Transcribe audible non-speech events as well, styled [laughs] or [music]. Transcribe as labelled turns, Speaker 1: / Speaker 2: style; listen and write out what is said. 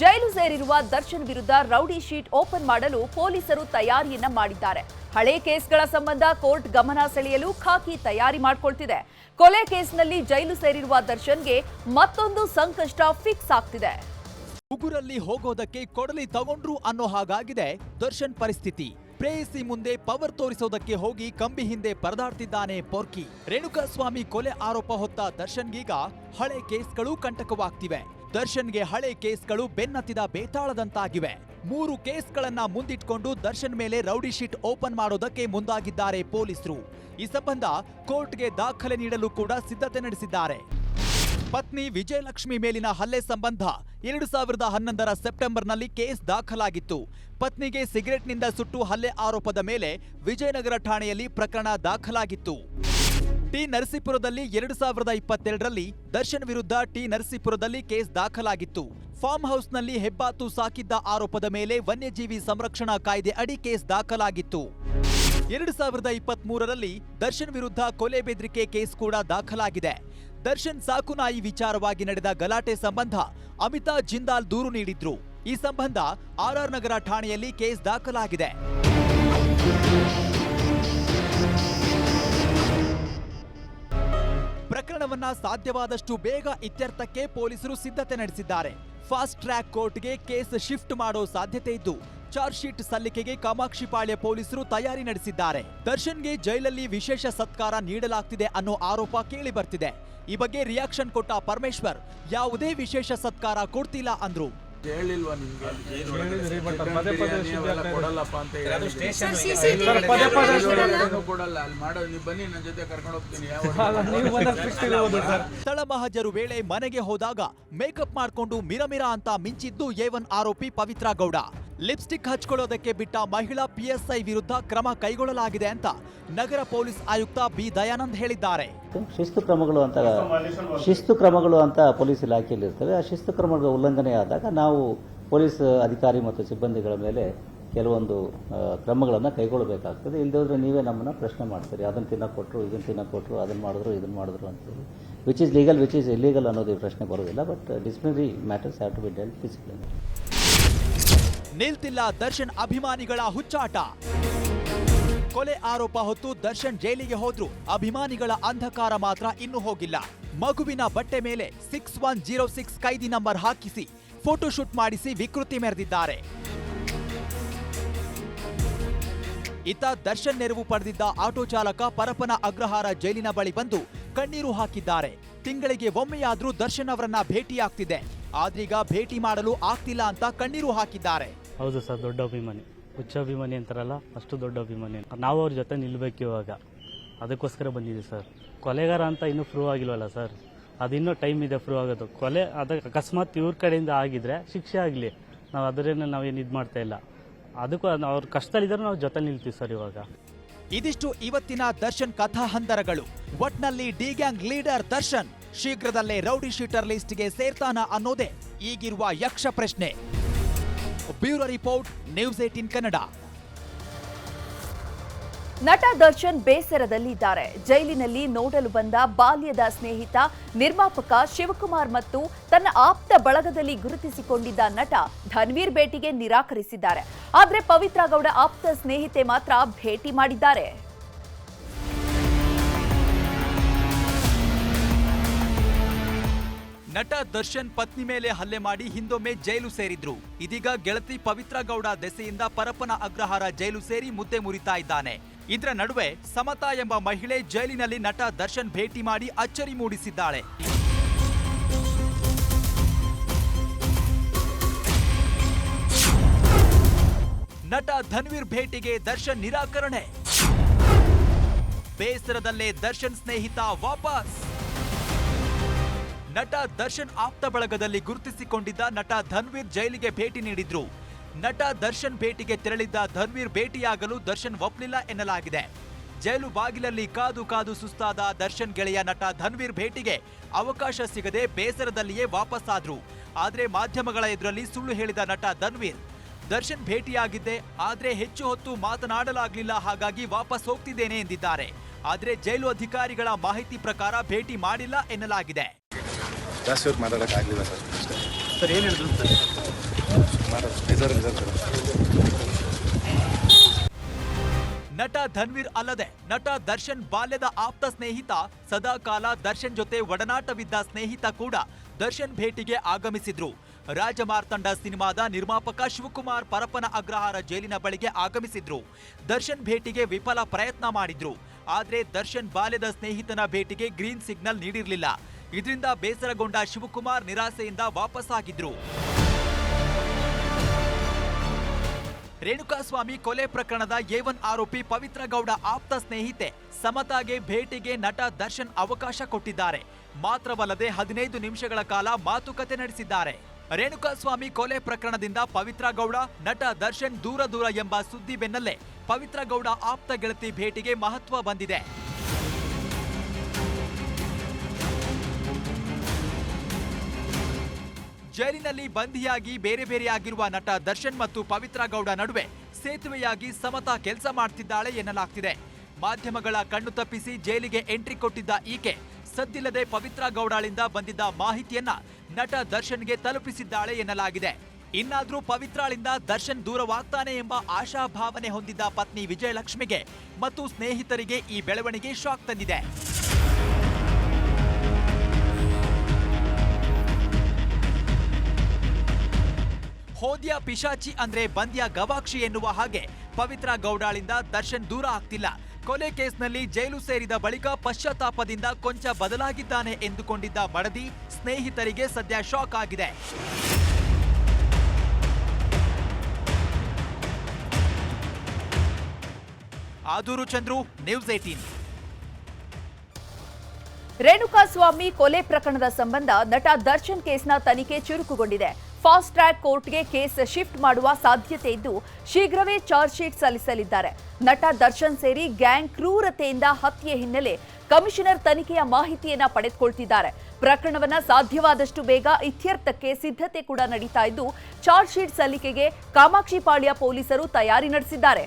Speaker 1: ಜೈಲು ಸೇರಿರುವ ದರ್ಶನ್ ವಿರುದ್ಧ rowdy sheet open ಮಾಡಲು ಪೊಲೀಸರು ತಯಾರಿಯನ್ನ ಮಾಡಿದ್ದಾರೆ. ಹಳೆ ಕೇಸ್ಗಳ ಸಂಬಂಧ ಕೋರ್ಟ್ ಗಮನ ಸೆಳೆಯಲು ಖಾಕಿ ತಯಾರಿ ಮಾಡ್ಕೊಳ್ತಿದೆ. ಕೊಲೆ ಕೇಸ್ನಲ್ಲಿ ಜೈಲು ಸೇರಿರುವ ದರ್ಶನ್ಗೆ ಮತ್ತೊಂದು ಸಂಕಷ್ಟ ಫಿಕ್ಸ್ ಆಗ್ತಿದೆ.
Speaker 2: ಉಗುರಲ್ಲಿ ಹೋಗೋದಕ್ಕೆ ಕೊಡಲಿ ತಗೊಂಡ್ರು ಅನ್ನೋ ಹಾಗಾಗಿದೆ ದರ್ಶನ್ ಪರಿಸ್ಥಿತಿ. ಪ್ರೇಯಸಿ ಮುಂದೆ ಪವರ್ ತೋರಿಸೋದಕ್ಕೆ ಹೋಗಿ ಕಂಬಿ ಹಿಂದೆ ಪರದಾಡ್ತಿದ್ದಾನೆ ಪೋರ್ಕಿ. ರೇಣುಕಾಸ್ವಾಮಿ ಕೊಲೆ ಆರೋಪ ಹೊತ್ತ ದರ್ಶನ್ಗೀಗ ಹಳೆ ಕೇಸ್ಗಳು ಕಂಟಕವಾಗ್ತಿವೆ. ದರ್ಶನ್ಗೆ ಹಳೆ ಕೇಸ್ಗಳು ಬೆನ್ನತ್ತಿದ ಬೇತಾಳದಂತಾಗಿವೆ. ಮೂರು ಕೇಸ್ಗಳನ್ನ ಮುಂದಿಟ್ಕೊಂಡು ದರ್ಶನ್ ಮೇಲೆ ರೌಡಿ ಶೀಟ್ ಓಪನ್ ಮಾಡೋದಕ್ಕೆ ಮುಂದಾಗಿದ್ದಾರೆ ಪೊಲೀಸರು. ಈ ಸಂಬಂಧ ಕೋರ್ಟ್ಗೆ ದಾಖಲೆ ನೀಡಲು ಕೂಡ ಸಿದ್ಧತೆ ನಡೆಸಿದ್ದಾರೆ. ಪತ್ನಿ ವಿಜಯಲಕ್ಷ್ಮಿ ಮೇಲಿನ ಹಲ್ಲೆ ಸಂಬಂಧ ಎರಡು ಸಾವಿರದ ಹನ್ನೊಂದರ ಸೆಪ್ಟೆಂಬರ್ನಲ್ಲಿ ಕೇಸ್ ದಾಖಲಾಗಿತ್ತು. ಪತ್ನಿಗೆ ಸಿಗರೆಟ್ನಿಂದ ಸುಟ್ಟು ಹಲ್ಲೆ ಆರೋಪದ ಮೇಲೆ ವಿಜಯನಗರ ಠಾಣೆಯಲ್ಲಿ ಪ್ರಕರಣ ದಾಖಲಾಗಿತ್ತು. ಟಿ ನರಸೀಪುರದಲ್ಲಿ ಎರಡು ಸಾವಿರದ ಇಪ್ಪತ್ತೆರಡರಲ್ಲಿ ದರ್ಶನ್ ವಿರುದ್ಧ ಟಿ ನರಸೀಪುರದಲ್ಲಿ ಕೇಸ್ ದಾಖಲಾಗಿತ್ತು. ಫಾರ್ಮ್ ಹೌಸ್ನಲ್ಲಿ ಹೆಬ್ಬಾತು ಸಾಕಿದ್ದ ಆರೋಪದ ಮೇಲೆ ವನ್ಯಜೀವಿ ಸಂರಕ್ಷಣಾ ಕಾಯ್ದೆ ಅಡಿ ಕೇಸ್ ದಾಖಲಾಗಿತ್ತು. ಎರಡು ಸಾವಿರದ ಇಪ್ಪತ್ತ್ ಮೂರರಲ್ಲಿ ದರ್ಶನ್ ವಿರುದ್ಧ ಕೊಲೆ ಬೆದರಿಕೆ ಕೇಸ್ ಕೂಡ ದಾಖಲಾಗಿದೆ. ದರ್ಶನ್ ಸಾಕುನಾಯಿ ವಿಚಾರವಾಗಿ ನಡೆದ ಗಲಾಟೆ ಸಂಬಂಧ ಅಮಿತಾ ಜಿಂದಾಲ್ ದೂರು ನೀಡಿದ್ರು. ಈ ಸಂಬಂಧ ಆರ್ಆರ್ ನಗರ ಠಾಣೆಯಲ್ಲಿ ಕೇಸ್ ದಾಖಲಾಗಿದೆ. ಪ್ರಕರಣವನ್ನ ಸಾಧ್ಯವಾದಷ್ಟು ಬೇಗ ಇತ್ಯರ್ಥಕ್ಕೆ ಪೊಲೀಸರು ಸಿದ್ಧತೆ ನಡೆಸಿದ್ದಾರೆ. ಫಾಸ್ಟ್ ಟ್ರ್ಯಾಕ್ ಕೋರ್ಟ್ಗೆ ಕೇಸ್ ಶಿಫ್ಟ್ ಮಾಡೋ ಸಾಧ್ಯತೆ ಇದ್ದು ಚಾರ್ಜ್ ಶೀಟ್ ಸಲ್ಲಿಕೆಗೆ ಕಾಮಾಕ್ಷಿಪಾಳ್ಯ ಪೊಲೀಸರು ತಯಾರಿ ನಡೆಸಿದ್ದಾರೆ. ದರ್ಶನ್ಗೆ ಜೈಲಲ್ಲಿ ವಿಶೇಷ ಸತ್ಕಾರ ನೀಡಲಾಗ್ತಿದೆ ಅನ್ನೋ ಆರೋಪ ಕೇಳಿ ಬರ್ತಿದೆ ಈ ಬಗ್ಗೆ ರಿಯಾಕ್ಷನ್ ಕೊಟ್ಟ ಪರಮೇಶ್ವರ್ ಯಾವುದೇ ವಿಶೇಷ ಸತ್ಕಾರ ಕೊಡ್ತಿಲ್ಲ ಅಂದ್ರು.
Speaker 3: ಹೇಳಿಲ್ವಾ ನಿಮ್ಗೆ? ನೀವೆಲ್ಲ ಕೊಡಲ್ಲಪ್ಪ ಅಂತ ಹೇಳಿದ್ರಿ. ಏನು ಕೊಡಲ್ಲ? ಅಲ್ಲಿ ಮಾಡೋ ನೀವು ಬನ್ನಿ ನನ್ನ ಜೊತೆ ಕರ್ಕೊಂಡು ಹೋಗ್ತೀನಿ. ಯಾವ [laughs]
Speaker 2: ತಳಮಹಜರು ವೇಳೆ ಮನೆಗೆ ಹೋದಾಗ ಮೇಕಪ್ ಮಾಡ್ಕೊಂಡು ಮಿರಮಿರ ಅಂತ ಮಿಂಚಿದ್ದು ಏವನ್ ಆರೋಪಿ ಪವಿತ್ರ ಗೌಡ. ಲಿಪ್ಸ್ಟಿಕ್ ಹಚ್ಕೊಳ್ಳೋದಕ್ಕೆ ಬಿಟ್ಟ ಮಹಿಳಾ ಪಿಎಸ್ಐ ವಿರುದ್ಧ ಕ್ರಮ ಕೈಗೊಳ್ಳಲಾಗಿದೆ ಅಂತ ನಗರ ಪೊಲೀಸ್ ಆಯುಕ್ತ ಬಿ ದಯಾನಂದ್ ಹೇಳಿದ್ದಾರೆ.
Speaker 4: ಶಿಸ್ತು ಕ್ರಮಗಳು ಅಂತ ಶಿಸ್ತು ಕ್ರಮಗಳು ಅಂತ ಪೊಲೀಸ್ ಇಲಾಖೆಯಲ್ಲಿ ಇರ್ತವೆ ಆ ಶಿಸ್ತು ಕ್ರಮಗಳ ಉಲ್ಲಂಘನೆ ಆದಾಗ ನಾವು ಪೊಲೀಸ್ ಅಧಿಕಾರಿ ಮತ್ತು ಸಿಬ್ಬಂದಿಗಳ ಮೇಲೆ ಕೆಲವೊಂದು ಕ್ರಮಗಳನ್ನು ಕೈಗೊಳ್ಳಬೇಕಾಗ್ತದೆ. ಇಲ್ಲದೋದ್ರೆ ನೀವೇ ನಮ್ಮನ್ನು ಪ್ರಶ್ನೆ ಮಾಡ್ತೀರಿ. ಅದನ್ನು ತಿನ್ನ ಕೊಟ್ಟರು ಇದನ್ನು ತಿನ್ನೋ ಕೊಟ್ಟರು ಅದನ್ನು ಮಾಡಿದ್ರು, ಇದನ್ನು ಮಾಡಿದ್ರು ಅಂತೇಳಿ which is legal which is illegal ಅನ್ನೋದು ಪ್ರಶ್ನೆ ಬರೋದಿಲ್ಲ. But disciplinary matters have to be dealt discipline
Speaker 2: ನಿಲ್ತಿಲ್ಲ Darshan ಅಭಿಮಾನಿಗಳ ಹುಚ್ಚಾಟ. ಕೊಲೆ ಆರೋಪ ಹೊತ್ತು ದರ್ಶನ್ ಜೈಲಿಗೆ ಹೋದ್ರು. ಅಭಿಮಾನಿಗಳ ಅಂಧಕಾರ ಮಾತ್ರ ಇನ್ನೂ ಹೋಗಿಲ್ಲ. ಮಗುವಿನ ಬಟ್ಟೆ ಮೇಲೆ ಸಿಕ್ಸ್ ಒನ್ ಜೀರೋ ಸಿಕ್ಸ್ ಕೈದಿ ನಂಬರ್ ಹಾಕಿಸಿ ಫೋಟೋಶೂಟ್ ಮಾಡಿಸಿ ವಿಕೃತಿ ಮೆರೆದಿದ್ದಾರೆ. ಇತ್ತ ದರ್ಶನ್ ನೆರವು ಪಡೆದಿದ್ದ ಆಟೋ ಚಾಲಕ ಪರಪನ ಅಗ್ರಹಾರ ಜೈಲಿನ ಬಳಿ ಬಂದು ಕಣ್ಣೀರು ಹಾಕಿದ್ದಾರೆ. ತಿಂಗಳಿಗೆ ಒಮ್ಮೆಯಾದ್ರೂ ದರ್ಶನ್ ಅವರನ್ನ ಭೇಟಿಯಾಗ್ತಿದೆ. ಆದ್ರೀಗ ಭೇಟಿ ಮಾಡಲು ಆಗ್ತಿಲ್ಲ ಅಂತ ಕಣ್ಣೀರು ಹಾಕಿದ್ದಾರೆ.
Speaker 5: ಹೌದು ಸರ್ ದೊಡ್ಡ ಅಭಿಮಾನಿ. ಹುಚ್ಚ ಅಭಿಮಾನಿ ಅಂತಾರಲ್ಲ ಅಷ್ಟು ದೊಡ್ಡ ಅಭಿಮಾನಿ. ನಾವು ಅವ್ರ ಜೊತೆ ನಿಲ್ಬೇಕು ಇವಾಗ. ಅದಕ್ಕೋಸ್ಕರ ಬಂದಿದೆ ಸರ್. ಕೊಲೆಗಾರ ಅಂತ ಇನ್ನೂ ಪ್ರೂವ್ ಆಗಿಲ್ವಲ್ಲ ಸರ್? ಅದಿನ್ನೂ ಟೈಮ್ ಇದೆ ಪ್ರೂವ್ ಆಗೋದು. ಕೊಲೆ ಅದ ಅಕಸ್ಮಾತ್ ಇವ್ರ ಕಡೆಯಿಂದ ಆಗಿದ್ರೆ ಶಿಕ್ಷೆ ಆಗಲಿ. ನಾವು ಅದರಿಂದ ನಾವೇನು ಇದು ಮಾಡ್ತಾ ಇಲ್ಲ. ಅದಕ್ಕೂ ಅವ್ರ ಕಷ್ಟದಲ್ಲಿದ್ದರೆ ನಾವು ಜೊತೆ ನಿಲ್ತೀವಿ ಸರ್ ಇವಾಗ.
Speaker 2: ಇದಿಷ್ಟು ಇವತ್ತಿನ ದರ್ಶನ್ ಕಥಾ ಹಂದರಗಳು. ಒಟ್ನಲ್ಲಿ ಡಿ ಗ್ಯಾಂಗ್ ಲೀಡರ್ ದರ್ಶನ್. ಶೀಘ್ರದಲ್ಲೇ ರೌಡಿ ಶೀಟರ್ ಲಿಸ್ಟ್ಗೆ ಸೇರ್ತಾನ ಅನ್ನೋದೇ ಈಗಿರುವ ಯಕ್ಷ ಪ್ರಶ್ನೆ. Bureau report, news eighteen Kannada.
Speaker 1: ನಟ ದರ್ಶನ್ ಬೇಸರದಲ್ಲಿದ್ದಾರೆ. ಜೈಲಿನಲ್ಲಿ ನೋಡಲು ಬಂದ ಬಾಲ್ಯದ ಸ್ನೇಹಿತ, ನಿರ್ಮಾಪಕ ಶಿವಕುಮಾರ್ ಮತ್ತು ತನ್ನ ಆಪ್ತ ಬಳಗದಲ್ಲಿ ಗುರುತಿಸಿಕೊಂಡಿದ್ದ ನಟ ಧನ್ವೀರ್ ಭೇಟಿಗೆ ನಿರಾಕರಿಸಿದ್ದಾರೆ. ಆದರೆ ಪವಿತ್ರ ಗೌಡ ಆಪ್ತ ಸ್ನೇಹಿತೆ ಮಾತ್ರ ಭೇಟಿ ಮಾಡಿದ್ದಾರೆ.
Speaker 2: ನಟ ದರ್ಶನ್ ಪತ್ನಿ ಮೇಲೆ ಹಲ್ಲೆ ಮಾಡಿ ಹಿಂದೊಮ್ಮೆ ಜೈಲು ಸೇರಿದ್ರು. ಇದೀಗ ಗೆಳತಿ ಪವಿತ್ರ ಗೌಡ ದೆಸೆಯಿಂದ ಪರಪ್ಪನ ಅಗ್ರಹಾರ ಜೈಲು ಸೇರಿ ಮುದ್ದೆ ಮುರಿತಾ ಇದ್ದಾನೆ. ಇದರ ನಡುವೆ ಸಮತಾ ಎಂಬ ಮಹಿಳೆ ಜೈಲಿನಲ್ಲಿ ನಟ ದರ್ಶನ್ ಭೇಟಿ ಮಾಡಿ ಅಚ್ಚರಿ ಮೂಡಿಸಿದ್ದಾಳೆ. ನಟ ಧನ್ವೀರ್ ಭೇಟಿಗೆ ದರ್ಶನ್ ನಿರಾಕರಣೆ. ಬೇಸರದಲ್ಲೇ ದರ್ಶನ್ ಸ್ನೇಹಿತ ವಾಪಸ್. ನಟ ದರ್ಶನ್ ಆಪ್ತ ಬಳಗದಲ್ಲಿ ಗುರುತಿಸಿಕೊಂಡಿದ್ದ ನಟ ಧನ್ವೀರ್ ಜೈಲಿಗೆ ಭೇಟಿ ನೀಡಿದ್ರು. ನಟ ದರ್ಶನ್ ಭೇಟಿಗೆ ತೆರಳಿದ್ದ ಧನ್ವೀರ್ ಭೇಟಿಯಾಗಲು ದರ್ಶನ್ ಒಪ್ಪಲಿಲ್ಲ ಎನ್ನಲಾಗಿದೆ. ಜೈಲು ಬಾಗಿಲಲ್ಲಿ ಕಾದು ಕಾದು ಸುಸ್ತಾದ ದರ್ಶನ್ ಗೆಳೆಯ ನಟ ಧನ್ವೀರ್ ಭೇಟಿಗೆ ಅವಕಾಶ ಸಿಗದೆ ಬೇಸರದಲ್ಲಿಯೇ ವಾಪಸ್ಸಾದ್ರು. ಆದರೆ ಮಾಧ್ಯಮಗಳ ಎದುರಲ್ಲಿ ಸುಳ್ಳು ಹೇಳಿದ ನಟ ಧನ್ವೀರ್, ದರ್ಶನ್ ಭೇಟಿಯಾಗಿದ್ದೆ, ಆದರೆ ಹೆಚ್ಚು ಹೊತ್ತು ಮಾತನಾಡಲಾಗಲಿಲ್ಲ, ಹಾಗಾಗಿ ವಾಪಸ್ ಹೋಗ್ತಿದ್ದೇನೆ ಎಂದಿದ್ದಾರೆ. ಆದರೆ ಜೈಲು ಅಧಿಕಾರಿಗಳ ಮಾಹಿತಿ ಪ್ರಕಾರ ಭೇಟಿ ಮಾಡಿಲ್ಲ ಎನ್ನಲಾಗಿದೆ.
Speaker 6: ಜಾಸ್ತಿ ಹೊತ್ತು ಮಾತಾಡೋಕ್ಕಾಗಲಿಲ್ಲ ಸರ್. ಅಷ್ಟೇ.
Speaker 7: ಸರ್ ಏನು ಹೇಳಿದ್ರು?
Speaker 2: ನಟ ಧನ್ವೀರ್ ಅಲ್ಲದೆ ನಟ ದರ್ಶನ್ ಬಾಲ್ಯದ ಆಪ್ತ ಸ್ನೇಹಿತ ಸದಾಕಾಲ ದರ್ಶನ್ ಜೊತೆ ಒಡನಾಟವಿದ್ದ ಸ್ನೇಹಿತ ಕೂಡ ದರ್ಶನ್ ಭೇಟಿಗೆ ಆಗಮಿಸಿದ್ರು. ರಾಜಮಾರ್ತಂಡ ಸಿನಿಮಾದ ನಿರ್ಮಾಪಕ ಶಿವಕುಮಾರ್ ಪರಪನ ಅಗ್ರಹಾರ ಜೈಲಿನ ಬಳಿಗೆ ಆಗಮಿಸಿದ್ರು. ದರ್ಶನ್ ಭೇಟಿಗೆ ವಿಫಲ ಪ್ರಯತ್ನ ಮಾಡಿದ್ರು. ಆದ್ರೆ ದರ್ಶನ್ ಬಾಲ್ಯದ ಸ್ನೇಹಿತನ ಭೇಟಿಗೆ ಗ್ರೀನ್ ಸಿಗ್ನಲ್ ನೀಡಿರಲಿಲ್ಲ. ಇದರಿಂದ ಬೇಸರಗೊಂಡ ಶಿವಕುಮಾರ್ ನಿರಾಸೆಯಿಂದ ವಾಪಸ್ಸಾಗಿದ್ರು. ರೇಣುಕಾಸ್ವಾಮಿ ಕೊಲೆ ಪ್ರಕರಣದ ಏವನ್ ಆರೋಪಿ ಪವಿತ್ರ ಗೌಡ ಆಪ್ತ ಸ್ನೇಹಿತೆ ಸಮತಾಗೆ ಭೇಟಿಗೆ ನಟ ದರ್ಶನ್ ಅವಕಾಶ ಕೊಟ್ಟಿದ್ದಾರೆ. ಮಾತ್ರವಲ್ಲದೆ ಹದಿನೈದು ನಿಮಿಷಗಳ ಕಾಲ ಮಾತುಕತೆ ನಡೆಸಿದ್ದಾರೆ. ರೇಣುಕಾಸ್ವಾಮಿ ಕೊಲೆ ಪ್ರಕರಣದಿಂದ ಪವಿತ್ರ ಗೌಡ, ನಟ ದರ್ಶನ್ ದೂರ ದೂರ ಎಂಬ ಸುದ್ದಿ ಬೆನ್ನಲ್ಲೇ ಪವಿತ್ರ ಗೌಡ ಆಪ್ತ ಗೆಳತಿ ಭೇಟಿಗೆ ಮಹತ್ವ ಬಂದಿದೆ. ಜೈಲಿನಲ್ಲಿ ಬಂಧಿಯಾಗಿ ಬೇರೆ ಬೇರೆಯಾಗಿರುವ ನಟ ದರ್ಶನ್ ಮತ್ತು ಪವಿತ್ರ ಗೌಡ ನಡುವೆ ಸೇತುವೆಯಾಗಿ ಸಮತಾ ಕೆಲಸ ಮಾಡ್ತಿದ್ದಾಳೆ ಎನ್ನಲಾಗ್ತಿದೆ. ಮಾಧ್ಯಮಗಳ ಕಣ್ಣು ತಪ್ಪಿಸಿ ಜೈಲಿಗೆ ಎಂಟ್ರಿ ಕೊಟ್ಟಿದ್ದ ಈಕೆ ಸದ್ದಿಲ್ಲದೆ ಪವಿತ್ರ ಗೌಡಾಳಿಂದ ಬಂದಿದ್ದ ಮಾಹಿತಿಯನ್ನ ನಟ ದರ್ಶನ್ಗೆ ತಲುಪಿಸಿದ್ದಾಳೆ ಎನ್ನಲಾಗಿದೆ. ಇನ್ನಾದರೂ ಪವಿತ್ರಾಳಿಂದ ದರ್ಶನ್ ದೂರವಾಗ್ತಾನೆ ಎಂಬ ಆಶಾಭಾವನೆ ಹೊಂದಿದ್ದ ಪತ್ನಿ ವಿಜಯಲಕ್ಷ್ಮಿಗೆ ಮತ್ತು ಸ್ನೇಹಿತರಿಗೆ ಈ ಬೆಳವಣಿಗೆ ಶಾಕ್ ತಂದಿದೆ. ಹೋದ್ಯ ಪಿಶಾಚಿ ಅಂದ್ರೆ ಬಂದ್ಯ ಗವಾಕ್ಷಿ ಎನ್ನುವ ಹಾಗೆ ಪವಿತ್ರ ಗೌಡಾಳಿಂದ ದರ್ಶನ್ ದೂರ ಆಗ್ತಿಲ್ಲ. ಕೊಲೆ ಕೇಸ್ನಲ್ಲಿ ಜೈಲು ಸೇರಿದ ಬಳಿಕ ಪಶ್ಚಾತ್ತಾಪದಿಂದ ಕೊಂಚ ಬದಲಾಗಿದ್ದಾನೆ ಎಂದುಕೊಂಡಿದ್ದ ಬಡದಿ ಸ್ನೇಹಿತರಿಗೆ ಸದ್ಯ ಶಾಕ್ ಆಗಿದೆ. ಆದೂರು ಚಂದ್ರು, ನ್ಯೂಸ್ ಏಟೀನ್
Speaker 1: ರೇಣುಕಾಸ್ವಾಮಿ ಕೊಲೆ ಪ್ರಕರಣದ ಸಂಬಂಧ ನಟ ದರ್ಶನ್ ಕೇಸ್ನ ತನಿಖೆ ಚುರುಕುಗೊಂಡಿದೆ. ಫಾಸ್ಟ್ ಟ್ರ್ಯಾಕ್ ಕೋರ್ಟ್ಗೆ ಕೇಸ್ ಶಿಫ್ಟ್ ಮಾಡುವ ಸಾಧ್ಯತೆ ಇದ್ದು, ಶೀಘ್ರವೇ ಚಾರ್ಜ್ ಶೀಟ್ ಸಲ್ಲಿಸಲಿದ್ದಾರೆ. ನಟ ದರ್ಶನ್ ಸೇರಿ ಗ್ಯಾಂಗ್ ಕ್ರೂರತೆಯಿಂದ ಹತ್ಯೆ ಹಿನ್ನೆಲೆ ಕಮಿಷನರ್ ತನಿಖೆಯ ಮಾಹಿತಿಯನ್ನ ಪಡೆದುಕೊಳ್ತಿದ್ದಾರೆ. ಪ್ರಕರಣವನ್ನ ಸಾಧ್ಯವಾದಷ್ಟು ಬೇಗ ಇತ್ಯರ್ಥಕ್ಕೆ ಸಿದ್ಧತೆ ಕೂಡ ನಡೀತಾ ಇದ್ದು, ಚಾರ್ಜ್ ಶೀಟ್ ಸಲ್ಲಿಕೆಗೆ ಕಾಮಾಕ್ಷಿಪಾಳ್ಯ ಪೊಲೀಸರು ತಯಾರಿ ನಡೆಸಿದ್ದಾರೆ.